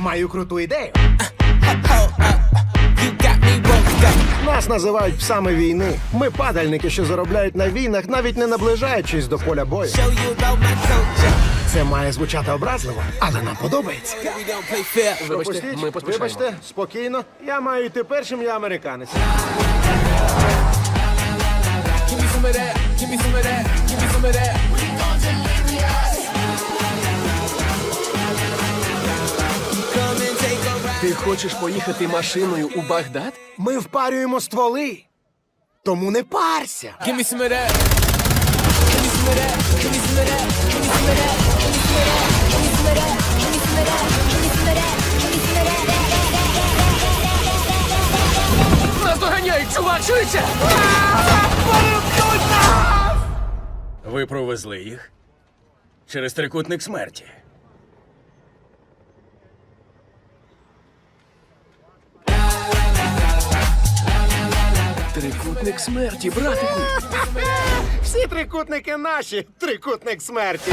Маю круту ідею. Hold up. You got me roped up. Нас називають псами війни. Ми падальники, що заробляють на війнах, навіть не наближаючись до поля бою. Це має звучати образливо, але нам подобається. Вибачте, ми поспішаємо. вибачте, спокійно. Я маю йти першим, я американець. Ти хочеш поїхати машиною у Багдад? Ми впарюємо стволи. Тому не парся. Give me some of that. Give me some of that. Give me some of that. Give me some of that. Give me some of that. Give me some of that. Give me some of that. Give me some of that. Give me some of that. Нас доганяють, чувак, швидше! Ви провезли їх через трикутник смерті. Трикутник смерті, братику. Всі трикутники наші. Трикутник смерті.